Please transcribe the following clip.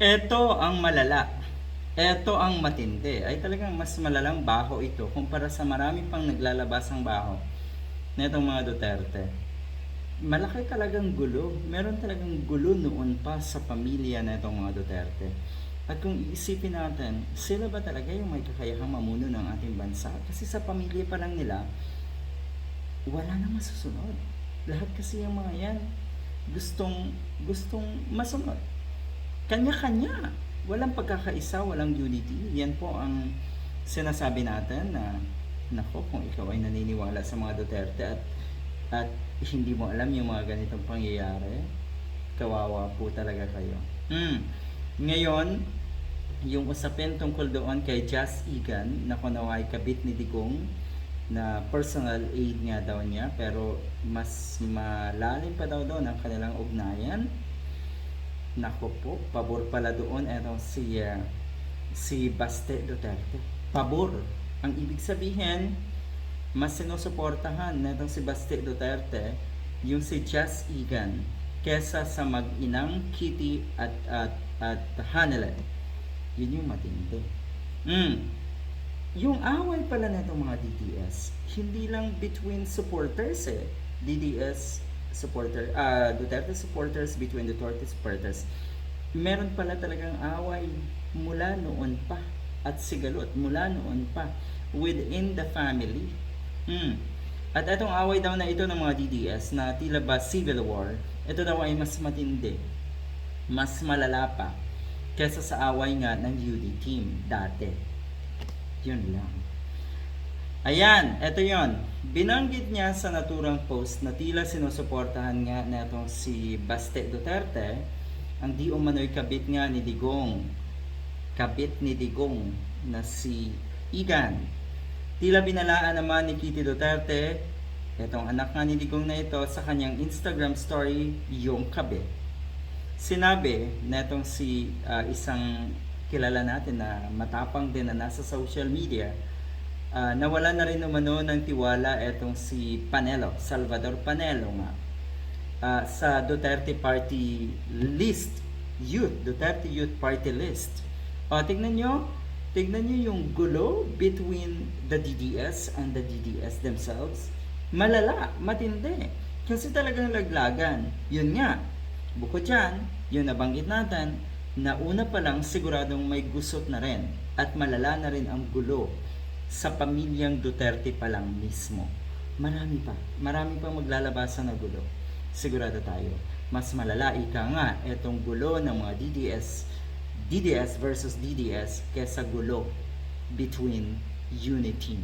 Ito ang malala. Ito ang matindi. Ay talagang mas malalang baho ito kumpara sa marami pang naglalabasang baho na itong mga Duterte. Malaki talagang gulo. Meron talagang gulo noon pa sa pamilya na itong mga Duterte. At kung iisipin natin, sila ba talaga yung may kakayahang mamuno ng ating bansa? Kasi sa pamilya pa lang nila, wala na masusunod. Lahat kasi yung mga yan, gustong, gustong masunod. Kanya-kanya. Walang pagkakaisa, walang unity. Yan po ang sinasabi natin na, nako, kung ikaw ay naniniwala sa mga Duterte at, at hindi mo alam yung mga ganitong pangyayari, kawawa po talaga kayo. Mm. Ngayon, yung usapin tungkol doon kay Jazz Egan na kunawa ay kabit ni Digong na personal aid nga daw niya pero mas malalim pa daw doon ang kanilang ugnayan Nako po, pabor pala doon etong si ah, si Baste Duterte. Pabor. Ang ibig sabihin, mas sinusuportahan netong si Baste Duterte yung si Jazz Egan kesa sa mag-inang Kitty at at at Hanele. Yun yung matindi. Mm. Yung away pala netong mga DDS, hindi lang between supporters eh. DDS supporter, ah Duterte supporters between Duterte supporters. Meron pala talagang away mula noon pa at sigalot mula noon pa within the family. Hmm. At itong away daw na ito ng mga DDS na tila ba civil war, ito daw ay mas matindi, mas malala pa kesa sa away nga ng UD team dati. Yun lang. Ayan, eto yon. Binanggit niya sa naturang post na tila sinusuportahan nga netong si Baste Duterte ang di umano'y kabit nga ni Digong. Kabit ni Digong na si Igan. Tila binalaan naman ni Kitty Duterte, etong anak nga ni Digong na ito, sa kanyang Instagram story, yung kabit. Sinabi netong si ah, isang kilala natin na matapang din na nasa social media, Ah, nawala na rin umano ng tiwala etong si Panelo, Salvador Panelo nga. Ah, sa Duterte Party list, youth, Duterte Youth Party list. O, tignan nyo, tignan nyo yung gulo between the DDS and the DDS themselves. Malala, matindi. Kasi talagang laglagan. Yun nga, bukod dyan, yung nabanggit natin, na una pa lang siguradong may gusot na rin at malala na rin ang gulo sa pamilyang Duterte pa lang mismo. Marami pa. Marami pang maglalabasan na gulo. Sigurado tayo. Mas malala ika nga itong gulo ng mga DDS, DDS versus DDS kesa gulo between unity